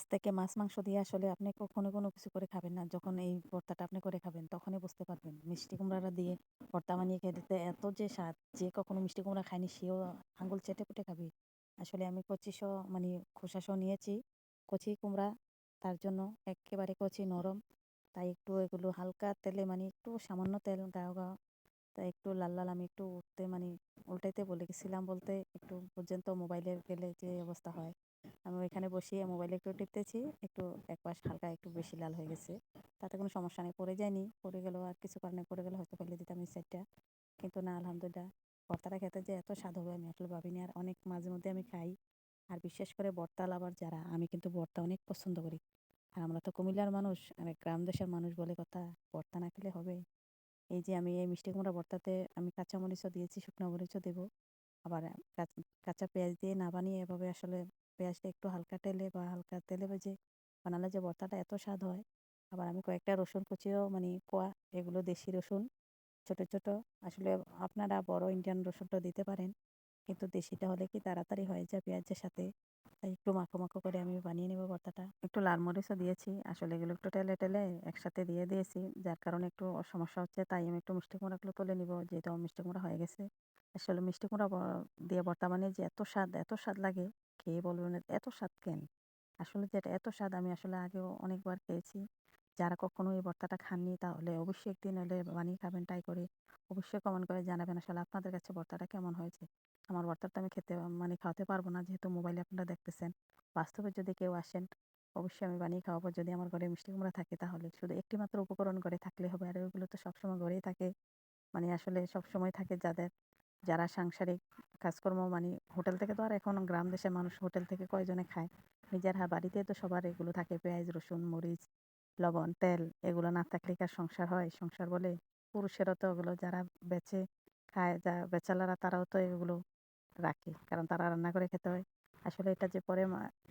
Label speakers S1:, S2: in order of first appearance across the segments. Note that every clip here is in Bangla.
S1: আজ থেকে মাছ, মাংস দিয়ে আসলে আপনি কখনো কোনো কিছু করে খাবেন না। যখন এই ভর্তাটা আপনি করে খাবেন, তখনই বুঝতে পারবেন মিষ্টি কুমড়াটা দিয়ে ভর্তা বানিয়ে খেতে এত যে স্বাদ, যে কখনো মিষ্টি কুমড়া খায়নি, সেও আঙুল চেটে পুটে খাবে। আসলে আমি সহ মানে খোসা সহ নিয়েছি। কচি কুমড়া, তার জন্য একেবারে কচি নরম। তাই একটু এগুলো হালকা তেলে মানে একটু সামান্য তেল, গাও গাও, তাই একটু লাল লাল, আমি একটু উঠতে মানে উল্টাইতে বলে গেছিলাম বলতে একটু পর্যন্ত মোবাইলে গেলে যে অবস্থা হয়। আমি ওইখানে বসিয়ে মোবাইলে একটু টিপতেছি, একটু এক পাশ হালকা একটু বেশি লাল হয়ে গেছে। তাতে কোনো সমস্যা নেই, পড়ে যায়নি। পড়ে গেলেও আর কিছু কারণে পড়ে গেলে হয়তো ফেলে দিতাম এই সাইডটা কিন্তু না, আলহামদুলিল্লাহ। ভর্তাটা খেতে যে এত স্বাদ হবে আমি আসলে ভাবিনি। আর অনেক মাঝে মধ্যে আমি খাই। আর বিশেষ করে বর্তাল আবার যারা, আমি কিন্তু বর্তা অনেক পছন্দ করি। আর আমরা তো কুমিল্লার মানুষ আর গ্রাম দেশের মানুষ বলে কথা, ভর্তা না খেলে হবে? এই যে আমি এই মিষ্টি কুমড়া ভর্তাতে আমি কাঁচা মরিচও দিয়েছি, শুকনো মরিচও দেবো। আবার কাঁচা পেঁয়াজ দিয়ে না বানিয়ে এভাবে আসলে পেঁয়াজটা একটু হালকা তেলে বা হালকা তেলে ভেজে বানালে যে ভর্তাটা এত স্বাদ হয়। আবার আমি কয়েকটা রসুন কুচিও মানে কোয়া, এগুলো দেশি রসুন, ছোট ছোট। আসলে আপনারা বড় ইন্ডিয়ান রসুনটা দিতে পারেন। কিন্তু দেশিটা হলে কি তাড়াতাড়ি হয়ে যায় পেঁয়াজের সাথে? তাই একটু মাখো মাখো করে আমি বানিয়ে নেব ভর্তাটা। একটু লাল মরিচও দিয়েছি, আসলে এগুলো একটু টেলে টেলে একসাথে দিয়ে দিয়েছি। যার কারণে একটু সমস্যা হচ্ছে, তাই আমি একটু মিষ্টি কুমড়াগুলো তুলে নিব, যেহেতু আমার মিষ্টি কুমড়া হয়ে গেছে। আসলে মিষ্টি কুমড়া দিয়ে ভর্তা বানিয়ে যে এত স্বাদ এত স্বাদ লাগে, খেয়ে বলবেন এত স্বাদ কেন? আসলে যেটা এত স্বাদ, আমি আসলে আগেও অনেকবার খেয়েছি। যারা কখনো এই ভর্তাটা খাননি, তাহলে অবশ্যই একদিন হলে বানিয়ে খাবেন, ট্রাই করে অবশ্যই কমেন্ট করে জানাবেন আসলে আপনাদের কাছে ভর্তাটা কেমন হয়েছে? আমার ভর্তাটা আমি খেতে মানে খাওয়াতে পারব না যেহেতু মোবাইলে আপনারা দেখতেছেন। বাস্তবে যদি কেউ আসেন, অবশ্যই আমি বানিয়ে খাওয়াবো। যদি আমার ঘরে মিষ্টি কুমড়া থাকে তাহলে শুধু একটি মাত্র উপকরণ ঘরে থাকলে হবে আর ওইগুলো তো সবসময় ঘরেই থাকে। মানে আসলে সবসময় থাকে যাদের, যারা সাংসারিক কাজকর্ম মানে হোটেল থেকে তো আর এখন গ্রাম দেশের মানুষ হোটেল থেকে কয়জনে খায়? নিজের হা বাড়িতে তো সবার এগুলো থাকে। পেঁয়াজ, রসুন, মরিচ, লবণ, তেল, এগুলো না থাকলে কি আর সংসার হয়? সংসার বলে পুরুষেরও তো ওগুলো যারা বেচে খায়, যা বেচালারা তারাও তো এগুলো রাখে। কারণ তারা রান্না করে খেতে হয়। আসলে এটা যে পরে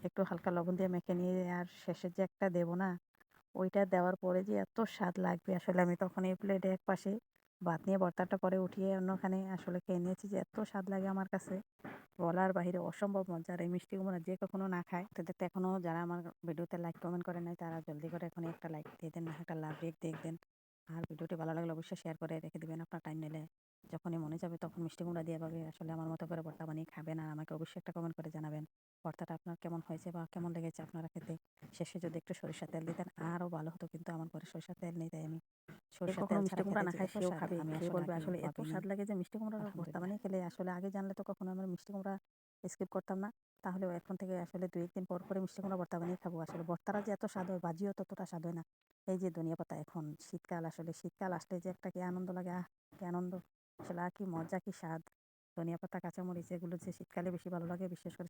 S1: একটু হালকা লবণ দিয়ে মেখে নিয়ে আর শেষে যে একটা দেবো না, ওইটা দেওয়ার পরে যে এত স্বাদ লাগবে। আসলে আমি তখন এই প্লেটে এক পাশে ভাত নিয়ে ভর্তাটা পরে উঠিয়ে অন্যখানে আসলে খেয়ে নিয়েছি যে এত স্বাদ লাগে আমার কাছে। বলার বাহিরে অসম্ভব মজার। এই মিষ্টি কুমড়া যে কখনো না খায়, তাদের তো এখনও যারা আমার ভিডিওতে লাইক কমেন্ট করে নাই, তারা জলদি করে এখন একটা লাইক দিয়ে দেন একটা লাভ রেক দিয়ে দেন। আর ভিডিওটি ভালো লাগলে অবশ্যই শেয়ার করে রেখে দেবেন আপনার টাইম নিলে। যখনই মনে যাবে তখন মিষ্টি কুমড়া দিয়ে পাবে। আসলে আমার মতো করে ভর্তা বানিয়ে খাবেন আর আমাকে অবশ্যই একটা কমেন্ট করে জানাবেন। ভর্তাটা আপনার কেমন হয়েছে বা কেমন লেগেছে আপনারা খেতে? শেষে যদি একটু সরিষার তেল দিতেন আরও ভালো হতো কিন্তু আমার ঘরে সরিষার তেল নেই তাই আমি সরিষার তেল মিষ্টি কুমড়া না খাই সেও খাবে আমি আসলে এত স্বাদ লাগে যে মিষ্টি কুমড়ার ভর্তা বানিয়ে খেলে আসলে আগে জানলে তো কখনো আমরা মিষ্টি কুমড়া স্কিপ করতাম না। তাহলে এখন থেকে আসলে দুই একদিন পর পরে মিষ্টি কুমড়া ভর্তা বানিয়ে খাব। আসলে ভর্তারা যে এত স্বাদ হয় বাজিও ততটা স্বাদ হয় না। এই যে ধনিয়া পাতা এখন শীতকাল, আসলে শীতকাল আসলে যে একটা কি আনন্দ লাগে, আহ কি আনন্দ। আসলে আর কি মজা, কি স্বাদ। ধনিয়া পাতা, কাঁচামরিচ এগুলো যে শীতকালে বেশি ভালো লাগে, বিশেষ করে